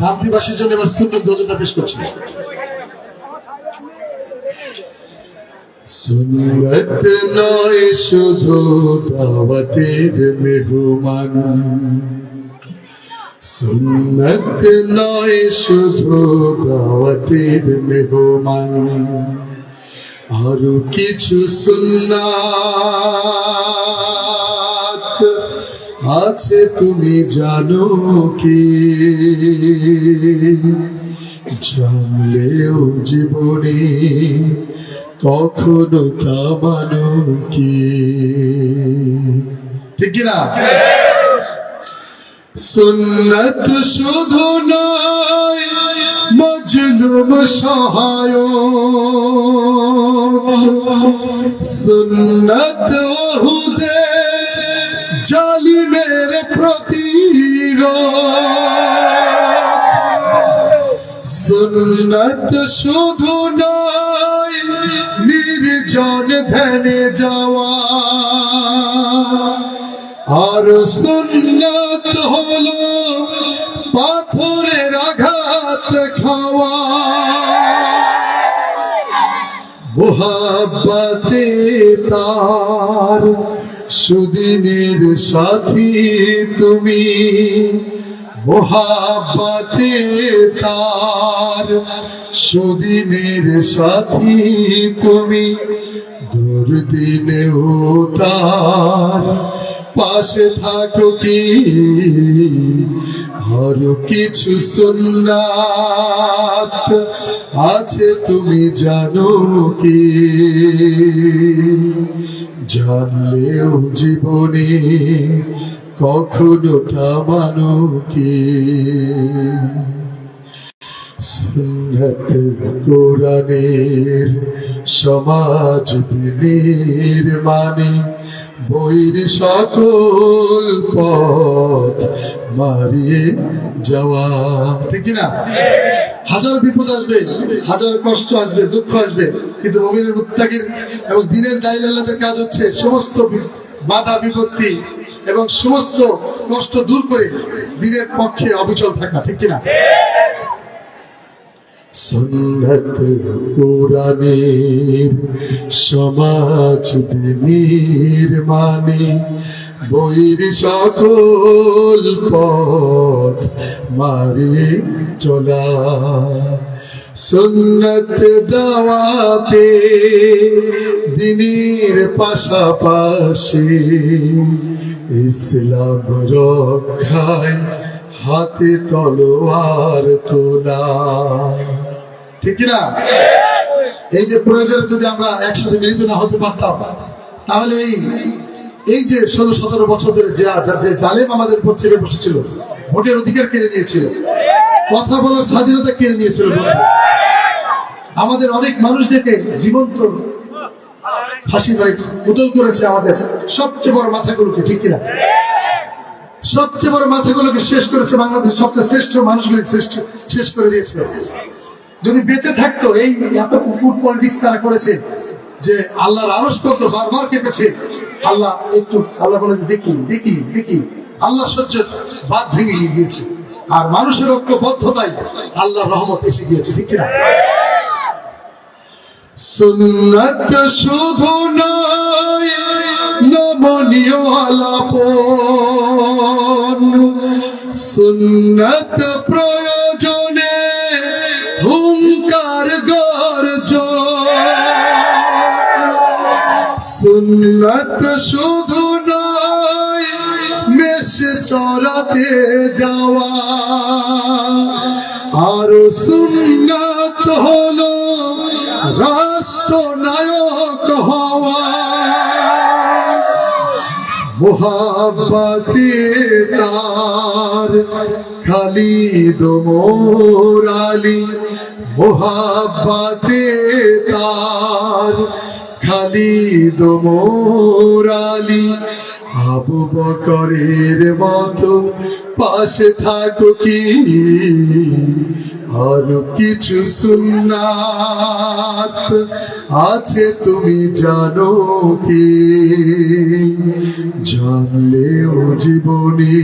ধামতিবাসীর জন্য এবার সুন্দর দোজনটা পেশ করছি। সুন্নত নয়, শুধু দাওয়াতের মেহমান। সুন্নত নয়, শুধু দাওয়াতের মেহমান। আরও কিছু সুন্নাত আছে তুমি জানো কি? জানলেও জীবনে কখনো তা মানো কি? ঠিক কিনা সুন্নত শুধু নয়, মজলুম সহায় সুন্নত হুদে প্রতিরোধ। সুন্নত শুধু নয়, নির্জন ধ্যানে যাওয়া। আর সুন্নত হলো পাথরের আঘাত খাওয়া। মোহাব্বতে তার সুদিনের সাথী তুমি মোহাব্বতে তার। সুদিনের সাথী তুমি দুর্দিনেও তার। পাশে থাকো কি? আরও কিছু সুন্নাত আছে তুমি জানো কি? জানলেও জীবনে কখনো থামানো কি? সুন্নত কোরআনের সমাজ বিনের মানে বইর সকল পথ মারিয়ে যাওয়া। ঠিক না হাজার বিপদ আসবে, হাজার কষ্ট আসবে, দুঃখ আসবে, কিন্তু মমিনের মুত্তাকির এবং দিনের দায়িল্লাদের কাজ হচ্ছে সমস্ত বাধা বিপত্তি এবং সমস্ত কষ্ট দূর করে দিনের পক্ষে অবিচল থাকা, ঠিক কিনা? সুন্নত কোরআনের সমাজ দিনের মানে বইর সকল পথ মারে চলা। সুন্নত দাওয়াতে দিনের পাশাপাশি ইসলাম রক্ষায় হাতে তলোয়ার তোলা। ঠিক না এই যে প্রয়োজনে যদি আমরা একসাথে মিলিত না হতে পারতাম, তাহলে এই এই যে ষোলো, সতেরো বছর ধরে যে যে জালেম আমাদের উপর চেপে বসেছিল, ভোটের অধিকার কেড়ে নিয়েছিল, কথা বলার স্বাধীনতা কেড়ে নিয়েছিল আমাদের অনেক মানুষদেরকে জীবন্ত ফাঁসি উদল করেছে আমাদের সবচেয়ে বড় মাথাগুলোকে, ঠিক কিনা? সবচেয়ে বড় মাথাগুলোকে শেষ করেছে বাংলাদেশ সবচেয়ে শ্রেষ্ঠ মানুষগুলোকে শ্রেষ্ঠ শেষ করে দিয়েছে। যদি বেঁচে থাকতো, এই এত কুকুর পলিটিক্স তারা করেছে যে আল্লাহর আরস কত বারবার কেঁপেছে। আল্লাহ একটু, আল্লাহ বলে দেখি দেখি দেখি। আল্লাহ সহ্য বাদ ভেঙে গিয়েছে। আর মানুষের ঐক্যবদ্ধতাই আল্লাহর রহমত এসে গিয়েছে, ঠিক কিনা? সুন্নত শুধু নয়, নমনীয় আলাপন সুন্নত প্রয়োজনে হুঙ্কার গর্জ। সুন্নত শুধু নয় মেশে চড়াতে যাওয়া। আর সুন্নত হলো রাষ্ট্রনায়ক হওয়া। মোহাব্বতে তার খালিদ মোরালি মোহাব্বতে তার খালিদ মোরালি আবু বকরের মতো পাশে থাকো কি? আর কিছু সুন্নাত আছে, তুমি জানো কি? জানলেও জীবনে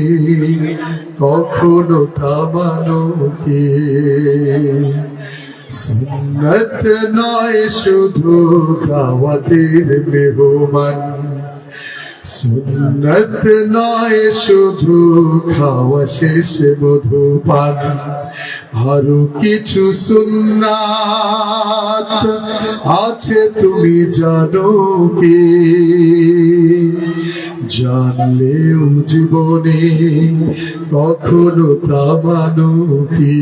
কখনো থামানো কি? সুন্নত নয়, শুধু দাওয়াতের মেহমান। সুন্নত নয়, শুধু খাওয়া শেষে মধুপান। আরও কিছু সুন্নাত আছে, তুমি জানো কি? জানলেও জীবনে কখনো তা মানো কি?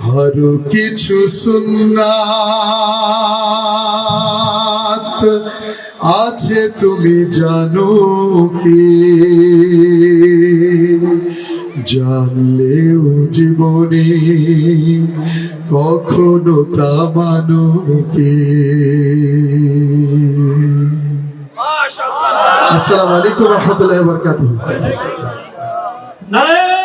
আরও কিছু সুন্নাত আছে তুমি জানো কি? জানলেও জীবনে কখনো তা মানো কি? আসসালামু আলাইকুম রহমতুল্লাহ নারায়ণ।